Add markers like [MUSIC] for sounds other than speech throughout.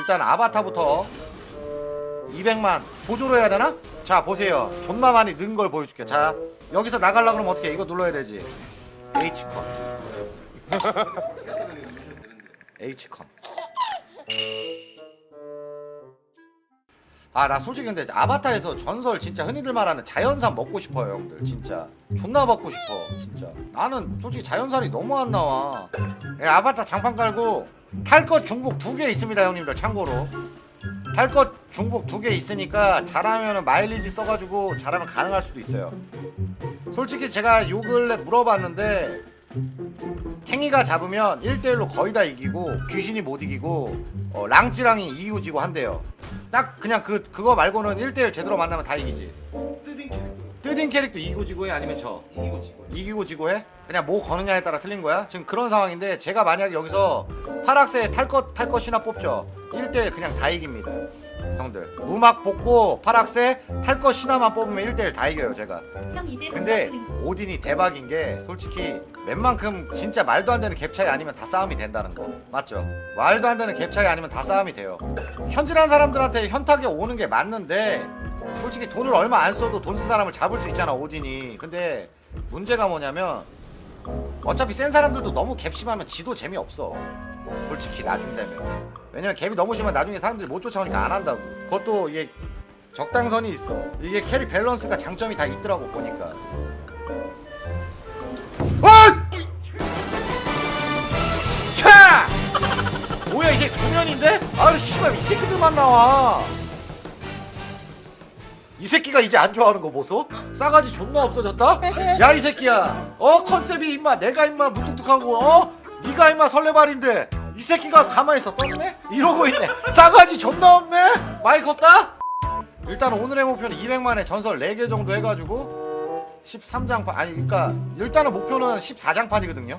일단 아바타부터 200만 보조로 해야 되나? 자 보세요. 존나 많이 는 걸 보여줄게. 자 여기서 나가려고 그러면 어떻게 해? 이거 눌러야 되지. H컨 H컨 아나 솔직히 근데 아바타에서 전설 진짜 흔히들 말하는 자연산 먹고 싶어요 형들. 진짜. 존나 먹고 싶어 진짜. 나는 솔직히 자연산이 너무 안 나와. 예, 아바타 장판 깔고 탈 것 중복 두개 있습니다 형님들 참고로. 탈 것 중복 두개 있으니까 잘하면은 마일리지 써가지고 잘하면 가능할 수도 있어요. 솔직히 제가 요 근래 물어봤는데 탱이가 잡으면 1대1로 거의 다 이기고 귀신이 못 이기고 어, 랑찌랑이 이기고 지고 한대요. 딱 그냥 그 그거 말고는 1대1 제대로 만나면 다 이기지. 뜨딘 캐릭터 뜨딘 캐릭터 이기고 지고 해? 아니면 져 이기고 지고 이기고 지고 해? 그냥 뭐 거느냐에 따라 틀린 거야? 지금 그런 상황인데 제가 만약에 여기서 파락새 탈것 탈 것이나 뽑죠. 1대1 그냥 다 이깁니다. 형들. 무막 뽑고 파락새 탈 것 신화만 뽑으면 1대1 다 이겨요 제가. 형 이제 근데 오딘이 대박인 게 솔직히 웬만큼 진짜 말도 안 되는 갭 차이 아니면 다 싸움이 된다는 거. 맞죠? 말도 안 되는 갭 차이 아니면 다 싸움이 돼요. 현질한 사람들한테 현타가 오는 게 맞는데 솔직히 돈을 얼마 안 써도 돈 쓴 사람을 잡을 수 있잖아 오딘이. 근데 문제가 뭐냐면 어차피 센 사람들도 너무 갭 심하면 지도 재미없어. 솔직히 나중 되면. 왜냐면 갭이 너무 심하면 나중에 사람들이 못 쫓아오니까 안 한다고. 그것도 이게 적당선이 있어. 이게 캐릭 밸런스가 장점이 다 있더라고 보니까. 어! 차! 뭐야 이게 구면인데? 아유 씨발 이 새끼들만 나와 이 새끼가 이제 안 좋아하는 거 보소? 싸가지 존나 없어졌다? 야 이 새끼야 어 컨셉이 임마 내가 임마 무뚝뚝하고 어? 네가 임마 설레발인데 이 새끼가 가만히 있어 떴네? 이러고 있네 싸가지 존나 없네? 많이 컸다? 일단 오늘의 목표는 200만의 전설 4개 정도 해가지고 13장판 아니 그러니까 일단은 목표는 14장판이거든요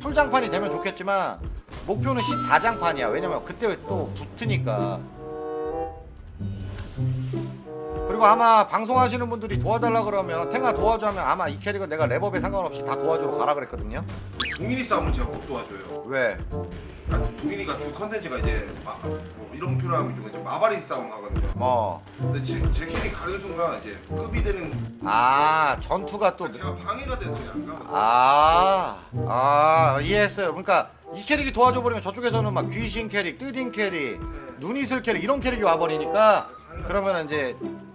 풀장판이 되면 좋겠지만 목표는 14장판이야 왜냐면 그때 또 붙으니까 그리고 아마 방송하시는 분들이 도와달라 그러면 탱아 도와줘 하면 아마 이 캐릭은 내가 랩업에 상관없이 다 도와주러 가라 그랬거든요 동인이 싸움은 제가 못 도와줘요 왜? 그러니까 동인이가 주 컨텐츠가 이제 마, 뭐 이런 표현하면 좀 이제 마바린 싸움 하거든요 어. 근데 제, 제 캐릭 가는 순간 이제 급이 되는 아 전투가 또 제가 방해가 돼서 그냥 안 가고 아, 아 이해했어요. 그러니까 이 캐릭이 도와줘 버리면 저쪽에서는 막 귀신 캐릭, 뜨딘 캐릭, 눈이슬 캐릭 이런 캐릭이 와 버리니까 그러면 이제 음,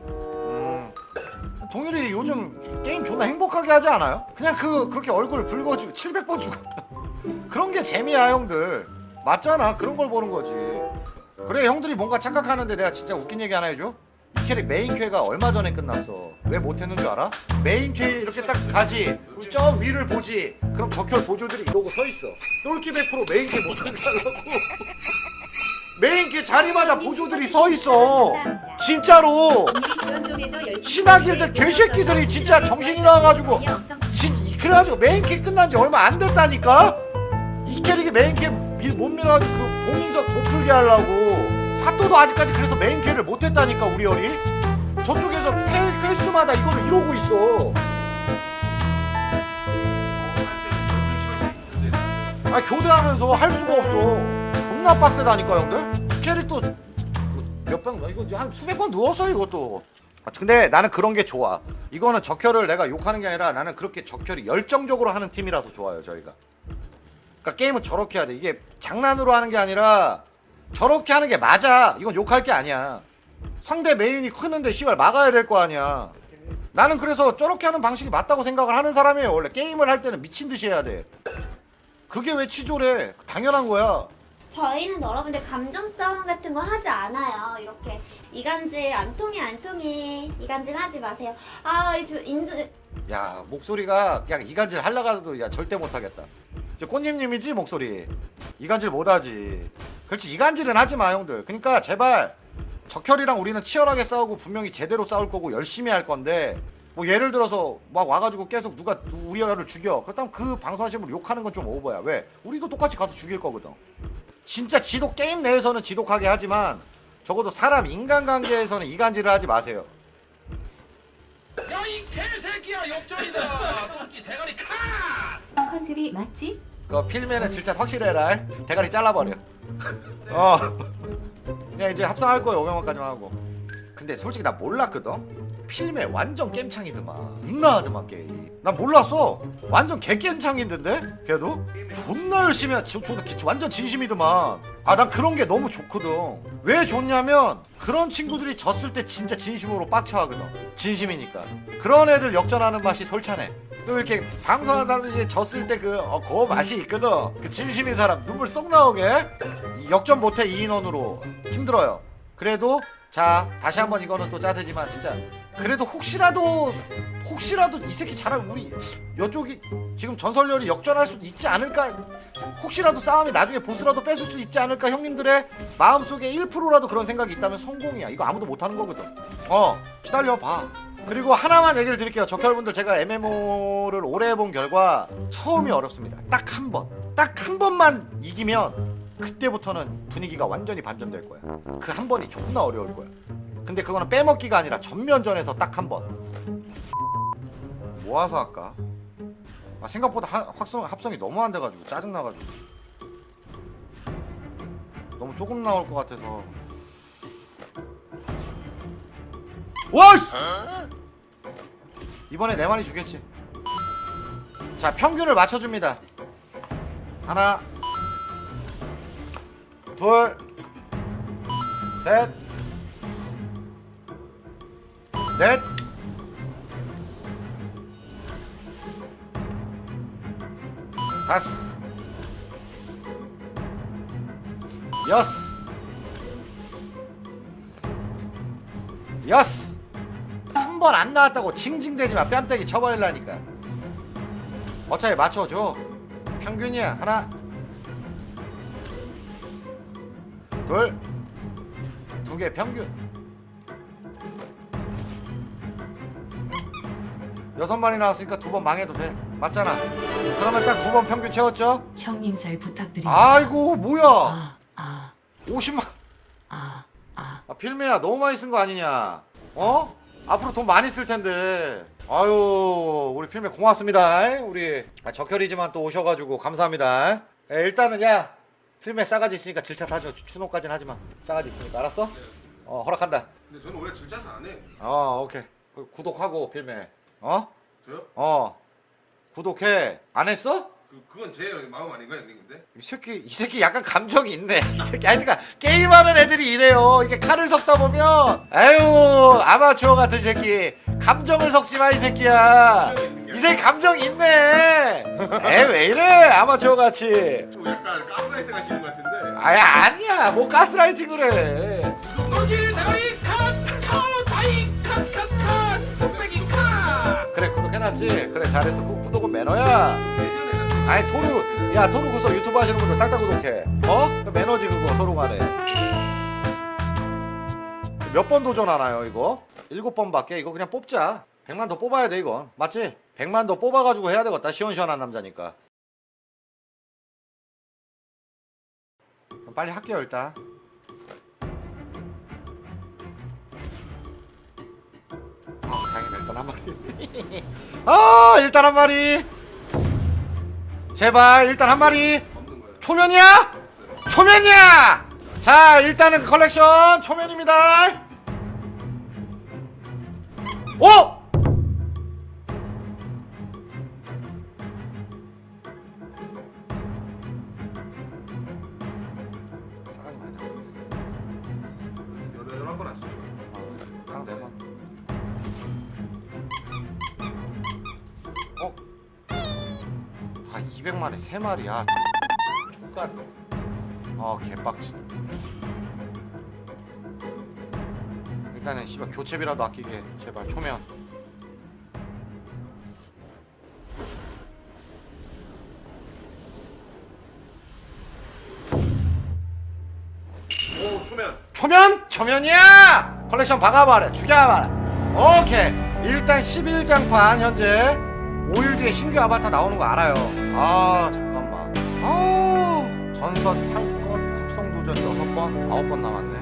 동일이 요즘 게임 존나 행복하게 하지 않아요? 그냥 그 그렇게 얼굴 붉어지고 700번 죽었다. [LAUGHS] 그런 게 재미야 형들. 맞잖아. 그런 걸 보는 거지. 그래 형들이 뭔가 착각하는데 내가 진짜 웃긴 얘기 하나 해줘. 이 캐릭 메인 퀘가 얼마 전에 끝났어. 왜 못했는 줄 알아? 메인 퀘 이렇게 딱 가지. 저 위를 보지. 그럼 적혈 보조들이 이러고 서 있어. 똘끼 100% 메인 퀘 못하게 하려고. 메인 퀘 자리마다 보조들이 서 있어. 진짜로. 신하길들 개새끼들이 진짜 정신이 나와가지고. 진 그래가지고 메인 캐 끝난 지 얼마 안 됐다니까? 이 캐릭이 메인 캐못 밀어가지고 그 봉인석 못 풀게 하려고. 사또도 아직까지 그래서 메인 캐를 못 했다니까 우리 열이 저쪽에서 페 퀘스트마다 이거를 이러고 있어. 아 교대하면서 할 수가 없어 존나 빡세다니까 형들. 이 캐릭도 몇번 이거 한 수백 번 누웠어 이것도. 아, 근데 나는 그런 게 좋아. 이거는 적혈을 내가 욕하는 게 아니라 나는 그렇게 적혈이 열정적으로 하는 팀이라서 좋아요 저희가. 그러니까 게임은 저렇게 해야 돼 이게 장난으로 하는 게 아니라 저렇게 하는 게 맞아. 이건 욕할 게 아니야. 상대 메인이 크는데 씨발 막아야 될 거 아니야. 나는 그래서 저렇게 하는 방식이 맞다고 생각을 하는 사람이에요. 원래 게임을 할 때는 미친 듯이 해야 돼. 그게 왜 치졸해? 당연한 거야 저희는 여러분들 감정 싸움 같은 거 하지 않아요. 이렇게 이간질 안 통해 안 통해. 이간질 하지 마세요. 아 우리 두- 인즈 야 목소리가 그냥 이간질 하려가도 야 절대 못하겠다. 저 꽃님님이지 목소리? 이간질 못하지. 그렇지 이간질은 하지 마 형들. 그러니까 제발 적혈이랑 우리는 치열하게 싸우고 분명히 제대로 싸울 거고 열심히 할 건데 뭐 예를 들어서 막 와가지고 계속 누가 누- 우리 애를 죽여. 그렇다면 그 방송하시는 분 욕하는 건 좀 오버야. 왜? 우리도 똑같이 가서 죽일 거거든 진짜 지독 게임 내에서는 지독하게 하지만 적어도 사람 인간관계에서는 이간질을 하지 마세요. 야이 개새끼야 역전이다. 똥기 대가리 카! 컨셉이 맞지? 그 필면은 질차 확실해라. 대가리 잘라버려. [LAUGHS] 어. 그냥 이제 합성할 거예요 500원까지만 하고. 근데 솔직히 나 몰랐거든? 필메 완전 겜창이더만. 존나하더만 게임 난 몰랐어. 완전 개겜창인데 걔도? 존나 열심히 하 저, 저, 완전 진심이더만. 아 난 그런 게 너무 좋거든. 왜 좋냐면 그런 친구들이 졌을 때 진짜 진심으로 빡쳐 하거든. 진심이니까. 그런 애들 역전하는 맛이 솔찬해. 또 이렇게 사람들이 이제 졌을 때그 어, 그 맛이 있거든. 그 진심인 사람 눈물 쏙 나오게. 이 역전 못해 2인원으로. 힘들어요. 그래도 자 다시 한번 이거는 또 짜대지만 진짜 그래도 혹시라도 혹시라도 이 새끼 잘하면 우리 이쪽이 지금 전설열이 역전할 수도 있지 않을까? 혹시라도 싸움이 나중에 보스라도 뺏을 수 있지 않을까 형님들의 마음속에 1%라도 그런 생각이 있다면 성공이야. 이거 아무도 못하는 거거든. 어 기다려봐. 그리고 하나만 얘기를 드릴게요. 적혈분들 제가 MMO를 오래 해본 결과 처음이 어렵습니다. 딱 한 번. 딱 한 번만 이기면 그때부터는 분위기가 완전히 반전될 거야. 그 한 번이 존나 어려울 거야 근데 그거는 빼먹기가 아니라 전면전에서 딱 한 번. 모아서 할까? 아, 생각보다 하, 확성, 합성이 너무 안 돼가지고 짜증 나가지고. 너무 조금 나올 것 같아서. 와! 이번에 내 말이 주겠지. 자 평균을 맞춰줍니다. 하나, 둘, 셋. 넷. 다섯. 여섯. 여섯. 한 번 안 나왔다고 징징대지 마. 뺨때기 쳐버릴라니까. 어차피 맞춰줘. 평균이야. 하나. 둘. 두 개 평균 여섯 마리 나왔으니까 두 번 망해도 돼. 맞잖아. 그러면 딱 두 번 평균 채웠죠? 형님 잘 부탁드립니다. 아이고 뭐야? 아, 아, 50만. 아, 아. 아, 필메야 너무 많이 쓴 거 아니냐? 어? 앞으로 돈 많이 쓸 텐데. 아유 우리 필메 고맙습니다. 우리 아, 적혈이지만 또 오셔가지고 감사합니다. 에, 일단은 야 필메 싸가지 있으니까 질차 타죠. 추노까지는 하지 마. 싸가지 있으니까 알았어? 어 허락한다. 근데 저는 원래 질자서 안 해요. 어 오케이. 그, 구독하고 필메. 어? 저요? 어. 구독해. 안 했어? 그 그건 제 마음 아닌가요, 형님 근데? 이 새끼 이 새끼 약간 감정이 있네. [LAUGHS] 이 새끼 아니 그러니까 게임하는 애들이 이래요. 이게 칼을 섞다 보면 아유 아마추어 같은 새끼 감정을 섞지 마 이 새끼야. 이 새끼 감정 있네. [LAUGHS] 에 왜 이래 아마추어 같이. 저 약간 가스라이트 가시는 것 같은데. 아야 아니야 뭐 가스라이팅을 해. 너길 해놨지. 그래 잘했어. 그 구독은 매너야. 아니 토르 야 토르 구서 유튜브 하시는 분들 싹 다 구독해. 어? 그 매너지 그거 서로 간에. 몇 번 도전하나요 이거? 일곱 번밖에 이거 그냥 뽑자 100만 더 뽑아야 돼 이건 맞지? 100만 더 뽑아가지고 해야 되겠다 시원시원한 남자니까 그럼 빨리 할게요 일단 한 마리 아 일단 한 마리 제발 일단 한 마리. 초면이야? 초면이야! 자, 일단은 컬렉션 초면입니다. 오! 200만에 3마리야. 족같. 아, 개빡치. 일단은 씨발 교체비라도 아끼게 제발 초면. 오 초면. 초면? 초면이야! 컬렉션 박아봐라 죽여봐라 오케이 일단 11장판 현재 5일 뒤에 신규 아바타 나오는 거 알아요 아 잠깐만. 아 전설 탈것 합성도전 6번 9번 남았네